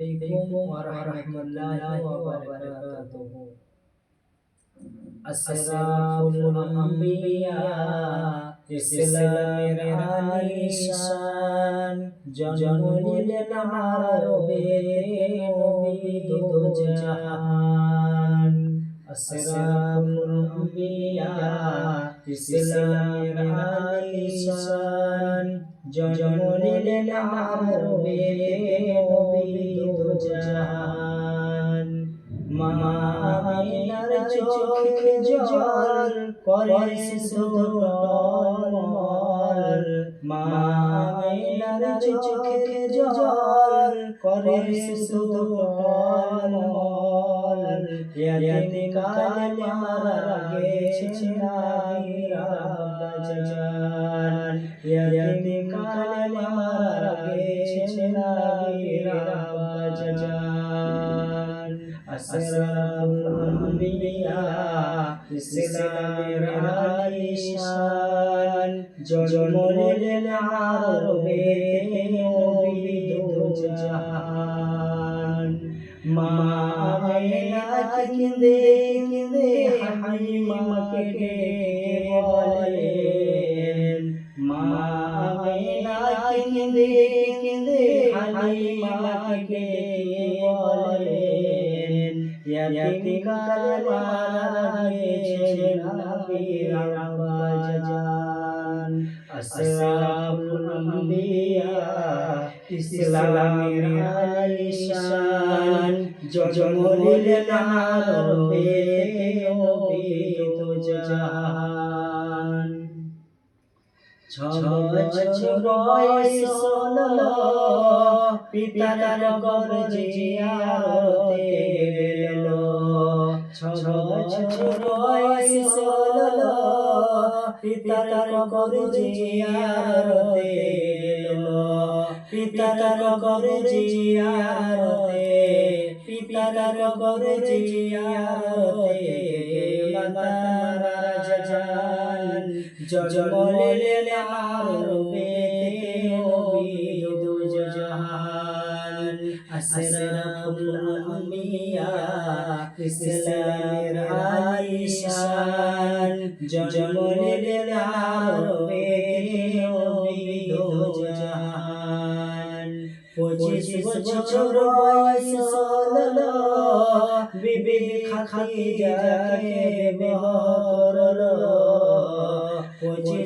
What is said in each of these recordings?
عليكم ورحمة الله وبركاته أسراف الأنبياء إسلام আলিশান জন্ম নিলেন আরবের নবী দুজাহান আসরাফুল আম্বিয়া ইসলামের আলিশান জন্ম নিলেন আরবের নবী দুজাহান মা আমিনার চোখে জল করে শুধু টলমল মা আমিনার চোখে জল করে শুধু টলমল ইয়াতে কালে মারা গেছে নাবিরা বাজান বাজান আসরাফুল আম্বিয়া ইসলামের আলিশান জন্ম নিলেন আরবে নবী দুজাহান মা আমিনা কিন্দে কিন্দে হালিমাকে বলেন মা আমিনা কিন্দে কিন্দে হালিমাকে বলেন ইয়াতি কালে মারা গেছে নবীরা বাজান আসরাফুল আম্বিয়া ইসলামের আলিশান জন্ম নিলেন বছর বয়স হলো পিতার গর্জে জিয়ারতে গেল ছ বছর বয়স হলো পিতার গর্জে জিয়ারতে গেল পিতার গর্জে জিয়ারতে পিতার গর্জে জিয়ারতে মাতারা জান জন্ম নিলেন আরবে নবী দুজাহান আসরাফুল আম্বিয়া ইসলামের আলিশান জন্ম নিলেন আরবে নবী দুজাহান পঁচিশ বছর বয়স হলো বিবি খাদিজাকে বিবাহ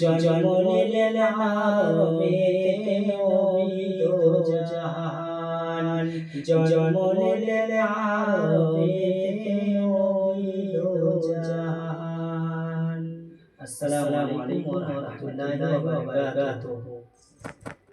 জন্ম নিলেন আরবে নবী দুজাহান জন্ম নিলেন আরবে নবী দুজাহান আসসালামু আলাইকুম ওয়া রাহমাতুল্লাহি ওয়া বারাকাতুহু।